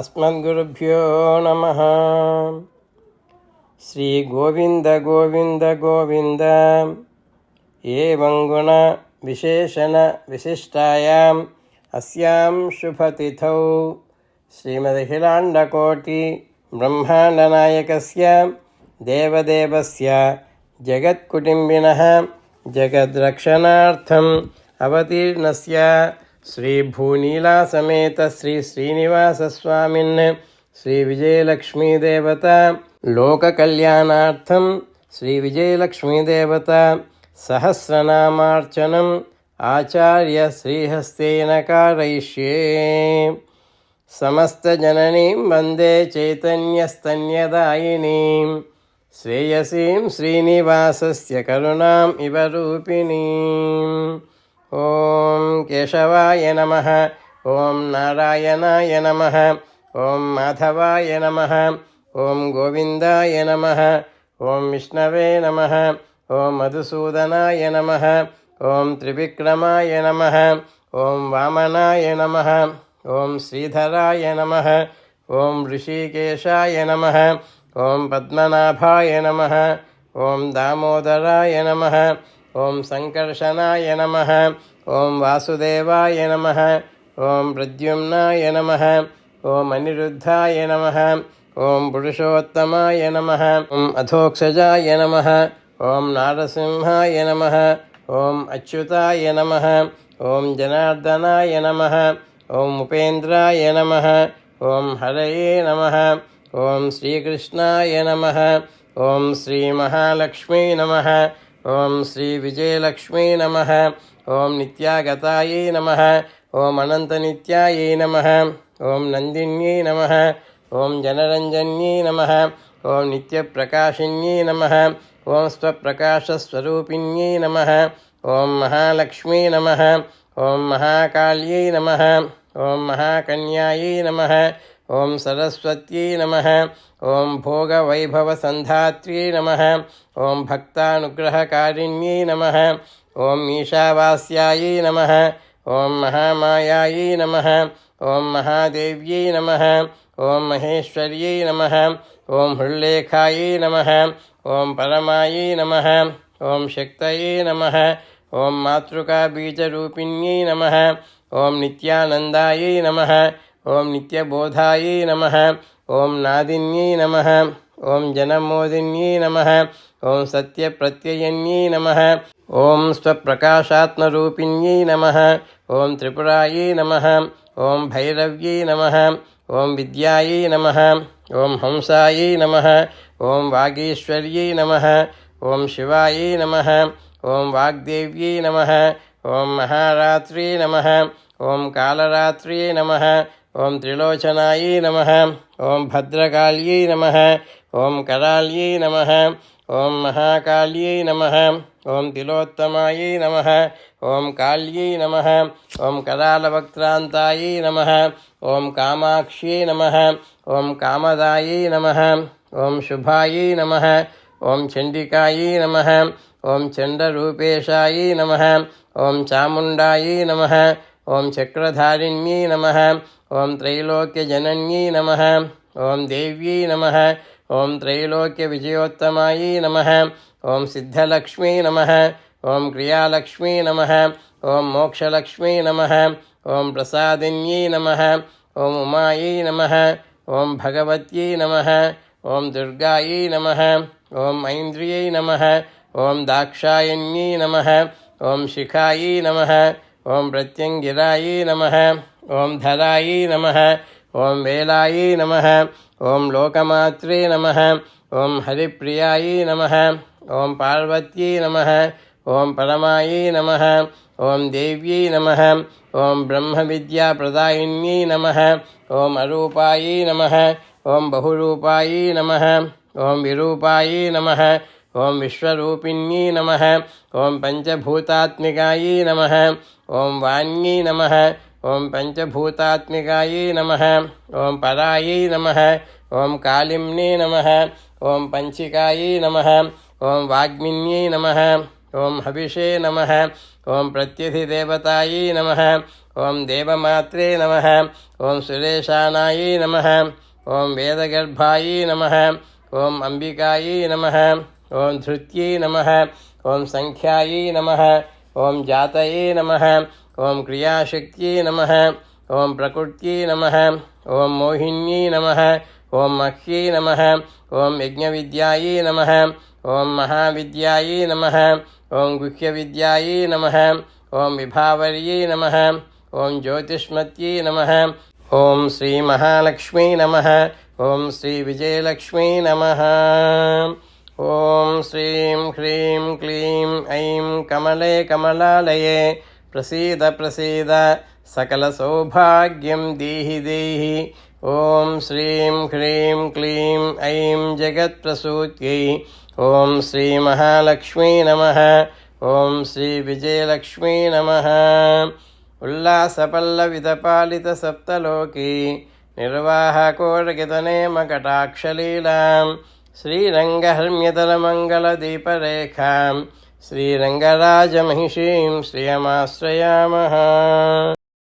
अस्मद्गुरुभ्यो नमः श्रीगोविन्द गोविन्द गोविन्द एवं गुणविशेषणविशिष्टायाम् अस्यां शुभतिथौ श्रीमदखिलाण्डकोटि ब्रह्माण्डनायकस्य देवदेवस्य जगत्कुटुम्बिनः जगद्रक्षणार्थम् अवतीर्णस्य శ్రీభూనీలాసమేత శ్రీ శ్రీనివాసస్వామిన్ శ్రీ విజయలక్ష్మీదేవత. లోకకల్యాణార్థం శ్రీ విజయలక్ష్మీదేవత. సహస్రనామార్చనం ఆచార్య శ్రీహస్తేన కారయిష్యే సమస్తజననీం వందే చైతన్యస్తన్యదాయినీం. శ్రేయసీం శ్రీనివాసస్య కరుణాం ఇవ రూపిణీం. ॐ केशवाय नमः ॐ नारायणाय नमः ॐ माधवाय नमः ॐ गोविन्दाय नमः ॐ विष्णवे नमः ॐ मधुसूदनाय नमः ॐ त्रिविक्रमाय नमः ॐ वामनाय नमः ॐ श्रीधराय नमः ॐ ऋषिकेशाय नमः ॐ पद्मनाभाय नमः ॐ दामोदराय नमः ॐ सङ्कर्षणाय नमः ॐ वासुदेवाय नमः ॐ प्रद्युम्नाय नमः ॐ अनिरुद्धाय नमः ॐ पुरुषोत्तमाय नमः ॐ अधोक्षजाय नमः ॐ नारसिंहाय नमः ॐ अच्युताय नमः ॐ जनार्दनाय नमः ॐ उपेन्द्राय नमः ॐ हरये नमः ॐ श्रीकृष्णाय नमः ॐ श्रीमहालक्ष्मी नमः ॐ श्रीविजयलक्ष्मी नमः। ॐ नित्यागतायै नमः। ॐ अनन्तनित्यायै नमः। ॐ नन्दिन्यै नमः। ॐ जनरञ्जन्यै नमः। ॐ नित्यप्रकाशिन्यै नमः। ॐ स्वप्रकाशस्वरूपिण्यै नमः। ॐ महालक्ष्मी नमः। ॐ महाकाल्यै नमः। ॐ महाकन्यायै नमः। ॐ सरस्वत्यै नमः ॐ भोगवैभवसन्धात्र्यै नमः ॐ भक्तानुग्रहकारिण्यै नमः ॐ ईशावास्यायै नमः ॐ महामायायै नमः ॐ महादेव्यै नमः ॐ महेश्वर्यै नमः ॐ हृल्लेखायै नमः ॐ परमायै नमः ॐ शक्तये नमः ॐ मातृकाबीजरूपिण्यै नमः ॐ नित्यानन्दायै नमः ॐ नित्यबोधायै नमः ॐ नादिन्यै नमः ॐ जनमोदिन्यै नमः ॐ सत्यप्रत्ययन्यै नमः ॐ स्वप्रकाशात्मरूपिण्यै नमः ॐ त्रिपुरायै नमः ॐ भैरव्यै नमः ॐ विद्यायै नमः ॐ हंसायै नमः ॐ वागीश्वर्यै नमः ॐ शिवायै नमः ॐ वाग्देव्यै नमः ॐ महारात्र्यै नमः ॐ कालरात्र्यै नमः ॐ त्रिलोचनायै नमः ॐ भद्रकाल्यै नमः ॐ कराल्यै नमः ॐ महाकाल्यै नमः ॐ तिलोत्तमायै नमः ॐ काल्यै नमः ॐ करालवक्त्रान्तायै नमः ॐ कामाक्ष्यै नमः ॐ कामदायै नमः ॐ शुभायै नमः ॐ चण्डिकायै नमः ॐ चण्डरूपेशायै नमः ॐ चामुण्डायै नमः ॐ चक्रधारिण्यै नमः ॐ त्रैलोक्यजनन्यै नमः ॐ देव्यै नमः ॐ त्रैलोक्यविजयोत्तमायै नमः ॐ सिद्धलक्ष्मी नमः ॐ क्रियालक्ष्मी नमः ॐ मोक्षलक्ष्मी नमः ॐ प्रसादिन्यै नमः ॐ उमायै नमः ॐ भगवत्यै नमः ॐ दुर्गायै नमः ॐ ऐन्द्रियै नमः ॐ दाक्षायण्यै नमः ॐ शिखायै नमः ॐ प्रत्यङ्गिरायै नमः ॐ धरायै नमः ॐ वेलायै नमः ॐ लोकमात्रे नमः ॐ हरिप्रियायै नमः ॐ पार्वत्यै नमः ॐ परमायै नमः ॐ देव्यै नमः ॐ ब्रह्मविद्याप्रदायिन्यै नमः ॐ अरूपायै नमः ॐ बहुरूपायै नमः ॐ विरूपायै नमः ॐ विश्वरूपिण्यै नमः ॐ पञ्चभूतात्मिकायै नमः ॐ वाण्यै नमः ॐ पञ्चभूतात्मिकायै नमः ॐ परायै नमः ॐ कालिम्ने नमः ॐ पञ्चिकायै नमः ॐ वाग्मिन्यै नमः ॐ हविषे नमः ॐ प्रत्यधिदेवतायै नमः ॐ देवमात्रे नमः ॐ सुरेशानायै नमः ॐ वेदगर्भायै नमः ॐ अम्बिकायै नमः ॐ धृत्यै नमः ॐ सङ्ख्यायै नमः ॐ जातये नमः ॐ क्रियाशक्त्यै नमः ॐ प्रकृत्यै नमः ॐ मोहिन्यै नमः ॐ मह्यै नमः ॐ यज्ञविद्यायै नमः ॐ महाविद्यायै नमः ॐ गुह्यविद्यायै नमः ॐ विभावर्यै नमः ॐ ज्योतिष्मत्यै नमः ॐ श्रीमहालक्ष्मी नमः ॐ श्रीविजयलक्ष्मी नमः ॐ श्रीं ह्रीं क्लीं ऐं कमले कमलालये प्रसीद प्रसीद सकलसौभाग्यं देहि देहि ॐ श्रीं ह्रीं क्लीं ऐं जगत्प्रसूत्यै ॐ श्रीमहालक्ष्मी नमः ॐ श्रीविजयलक्ष्मी नमः उल्लासपल्लवितपालितसप्तलोकी निर्वाहकोरगितनेमकटाक्षलीलां श्रीरङ्गहर्म्यतलमङ्गलदीपरेखां श्रीरङ्गराजमहिषीं श्रियमाश्रयामः।